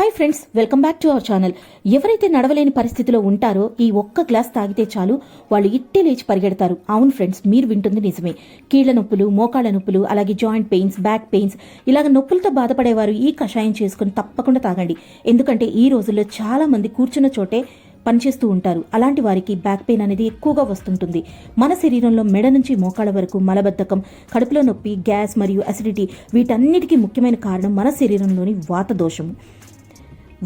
Hi friends welcome back to our channel. ఎవరైతే నడవలేని పరిస్థితిలో ఉంటారో ఈ ఒక్క గ్లాస్ తాగితే చాలు వాళ్ళు ఇట్టే లేచి పరిగెడతారు. అవును ఫ్రెండ్స్ మీరు వింటుంది నిజమే. కీళ్ళ నొప్పులు మోకాళ్ళ నొప్పులు అలాగే జాయింట్ పెయిన్స్ బ్యాక్ పెయిన్స్ ఇలాగ నొప్పులతో బాధపడేవారు ఈ కషాయం చేసుకుని తప్పకుండా తాగండి. ఎందుకంటే ఈ రోజుల్లో చాలా మంది కూర్చున్న చోటే పనిచేస్తూ ఉంటారు. అలాంటి వారికి బ్యాక్ పెయిన్ అనేది ఎక్కువగా వస్తుంటుంది. మన శరీరంలో మెడ నుంచి మోకాళ్ళ వరకు మలబద్ధకం కడుపులో నొప్పి గ్యాస్ మరియు అసిడిటీ వీటన్నిటికీ ముఖ్యమైన కారణం మన శరీరంలోని వాత దోషము.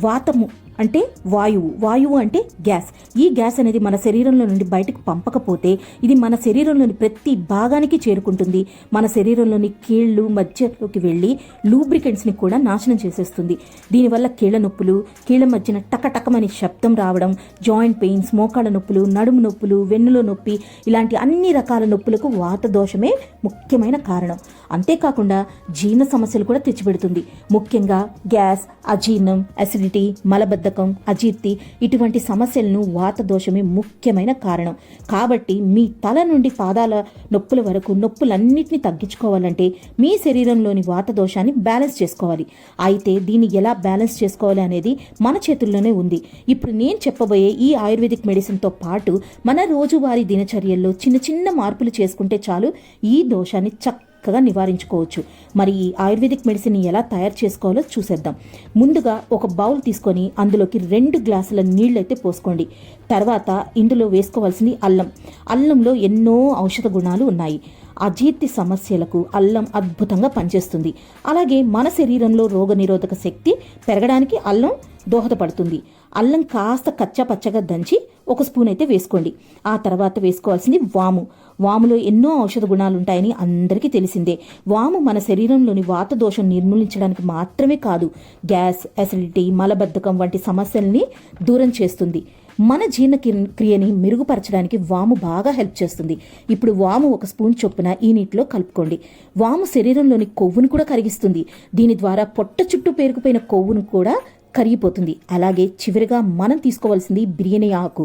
వాతము అంటే వాయువు. వాయువు అంటే గ్యాస్. ఈ గ్యాస్ అనేది మన శరీరంలో నుండి బయటకు పంపకపోతే ఇది మన శరీరంలోని ప్రతి భాగానికి చేరుకుంటుంది. మన శరీరంలోని కీళ్ళు మధ్యలోకి వెళ్ళి లూబ్రికెంట్స్ని కూడా నాశనం చేసేస్తుంది. దీనివల్ల కీళ్ళ నొప్పులు కీళ్ళ మధ్యన టకటకమని శబ్దం రావడం జాయింట్ పెయిన్స్ మోకాళ్ళ నొప్పులు నడుము నొప్పులు వెన్నులో నొప్పి ఇలాంటి అన్ని రకాల నొప్పులకు వాత దోషమే ముఖ్యమైన కారణం. అంతేకాకుండా జీర్ణ సమస్యలు కూడా తెచ్చిపెడుతుంది. ముఖ్యంగా గ్యాస్ అజీర్ణం అసిడిటీ మలబద్ధకం అజీర్తి ఇటువంటి సమస్యలను వాత దోషమే ముఖ్యమైన కారణం. కాబట్టి మీ తల నుండి పాదాల నొప్పుల వరకు నొప్పులన్నింటినీ తగ్గించుకోవాలంటే మీ శరీరంలోని వాత దోషాన్ని బ్యాలెన్స్ చేసుకోవాలి. అయితే దీన్ని ఎలా బ్యాలెన్స్ చేసుకోవాలి అనేది మన చేతుల్లోనే ఉంది. ఇప్పుడు నేను చెప్పబోయే ఈ ఆయుర్వేదిక్ మెడిసిన్తో పాటు మన రోజువారీ దినచర్యల్లో చిన్న చిన్న మార్పులు చేసుకుంటే చాలు ఈ దోషాన్ని చక్క చక్కగా నివారించుకోవచ్చు. మరి ఈ ఆయుర్వేదిక్ మెడిసిన్ ఎలా తయారు చేసుకోవాలో చూసేద్దాం. ముందుగా ఒక బౌల్ తీసుకొని అందులోకి రెండు గ్లాసుల నీళ్ళైతే పోసుకోండి. తర్వాత ఇందులో వేసుకోవాల్సింది అల్లం. అల్లంలో ఎన్నో ఔషధ గుణాలు ఉన్నాయి. అజీర్తి సమస్యలకు అల్లం అద్భుతంగా పనిచేస్తుంది. అలాగే మన శరీరంలో రోగనిరోధక శక్తి పెరగడానికి అల్లం దోహదపడుతుంది. అల్లం కాస్త కచ్చా పచ్చగా దంచి ఒక స్పూన్ అయితే వేసుకోండి. ఆ తర్వాత వేసుకోవాల్సింది వాము. వాములో ఎన్నో ఔషధ గుణాలు ఉంటాయని అందరికీ తెలిసిందే. వాము మన శరీరంలోని వాత దోషం నిర్మూలించడానికి మాత్రమే కాదు గ్యాస్ అసిడిటీ మలబద్ధకం వంటి సమస్యల్ని దూరం చేస్తుంది. మన జీర్ణ క్రియని మెరుగుపరచడానికి వాము బాగా హెల్ప్ చేస్తుంది. ఇప్పుడు వాము ఒక స్పూన్ చొప్పున ఈ నీటిలో కలుపుకోండి. వాము శరీరంలోని కొవ్వును కూడా కరిగిస్తుంది. దీని ద్వారా పొట్ట చుట్టూ పేరుకుపోయిన కొవ్వును కూడా కరిగిపోతుంది. అలాగే చివరిగా మనం తీసుకోవాల్సింది బిర్యానీ ఆకు.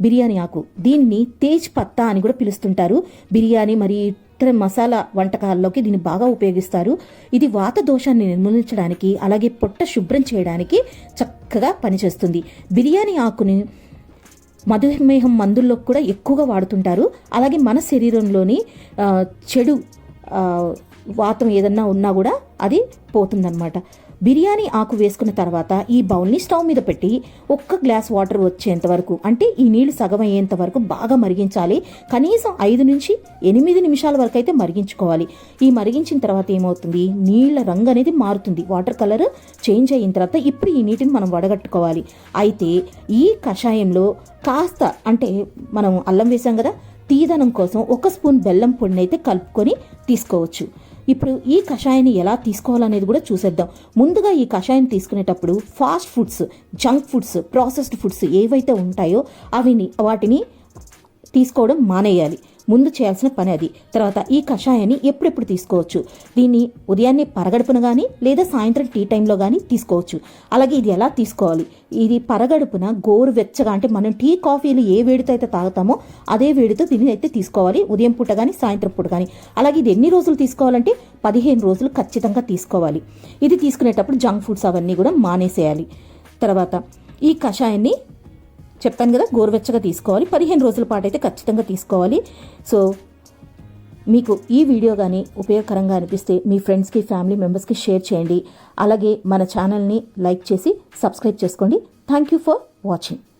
బిర్యానీ ఆకు. దీన్ని తేజ్ పత్తా అని కూడా పిలుస్తుంటారు. బిర్యానీ మరి ఇతర మసాలా వంటకాల్లోకి దీన్ని బాగా ఉపయోగిస్తారు. ఇది వాత దోషాన్ని నిర్మూలించడానికి అలాగే పొట్ట శుభ్రం చేయడానికి చక్కగా పనిచేస్తుంది. బిర్యానీ ఆకుని మధుమేహం మందుల్లో కూడా ఎక్కువగా వాడుతుంటారు. అలాగే మన శరీరంలోని చెడు వాతం ఏదన్నా ఉన్నా కూడా అది పోతుందన్నమాట. బిర్యానీ ఆకు వేసుకున్న తర్వాత ఈ బౌల్ని స్టవ్ మీద పెట్టి ఒక్క గ్లాస్ వాటర్ వచ్చేంత వరకు అంటే ఈ నీళ్ళు సగం అయ్యేంత వరకు బాగా మరిగించాలి. కనీసం ఐదు నుంచి ఎనిమిది నిమిషాల వరకు అయితే మరిగించుకోవాలి. ఈ మరిగించిన తర్వాత ఏమవుతుంది? నీళ్ళ రంగు అనేది మారుతుంది. వాటర్ కలర్ చేంజ్ అయిన తర్వాత ఇప్పుడు ఈ నీటిని మనం వడగట్టుకోవాలి. అయితే ఈ కషాయంలో కాస్త అంటే మనం అల్లం వేసాం కదా తీదనం కోసం ఒక స్పూన్ బెల్లం పొడిని అయితే కలుపుకొని తీసుకోవచ్చు. ఇప్పుడు ఈ కషాయాన్ని ఎలా తీసుకోవాలనేది కూడా చూసేద్దాం. ముందుగా ఈ కషాయం తీసుకునేటప్పుడు fast foods junk foods processed foods ఏవైతే ఉంటాయో అవిని వాటిని తీసుకోవడం మానేయాలి. ముందు చేయాల్సిన పని అది. తర్వాత ఈ కషాయాన్ని ఎప్పుడెప్పుడు తీసుకోవచ్చు? దీన్ని ఉదయాన్నే పరగడుపున కానీ లేదా సాయంత్రం టీ టైంలో కానీ తీసుకోవచ్చు. అలాగే ఇది ఎలా తీసుకోవాలి? ఇది పరగడుపున గోరు వెచ్చగా అంటే మనం టీ కాఫీలు ఏ వేడితో అయితే తాగుతామో అదే వేడితో దీన్ని అయితే తీసుకోవాలి. ఉదయం పూట కానీ సాయంత్రం పూట కానీ అలాగే ఇది ఎన్ని రోజులు తీసుకోవాలంటే పదిహేను రోజులు ఖచ్చితంగా తీసుకోవాలి. ఇది తీసుకునేటప్పుడు జంక్ ఫుడ్స్ అవన్నీ కూడా మానేసేయాలి. తర్వాత ఈ కషాయాన్ని చెప్పాను కదా గోరువెచ్చగా తీసుకోవాలి. పదిహేను రోజుల పాటు అయితే ఖచ్చితంగా తీసుకోవాలి. సో మీకు ఈ వీడియో కానీ ఉపయోగకరంగా అనిపిస్తే మీ ఫ్రెండ్స్కి ఫ్యామిలీ మెంబర్స్కి షేర్ చేయండి. అలాగే మన ఛానల్ని లైక్ చేసి సబ్స్క్రైబ్ చేసుకోండి. Thank you for watching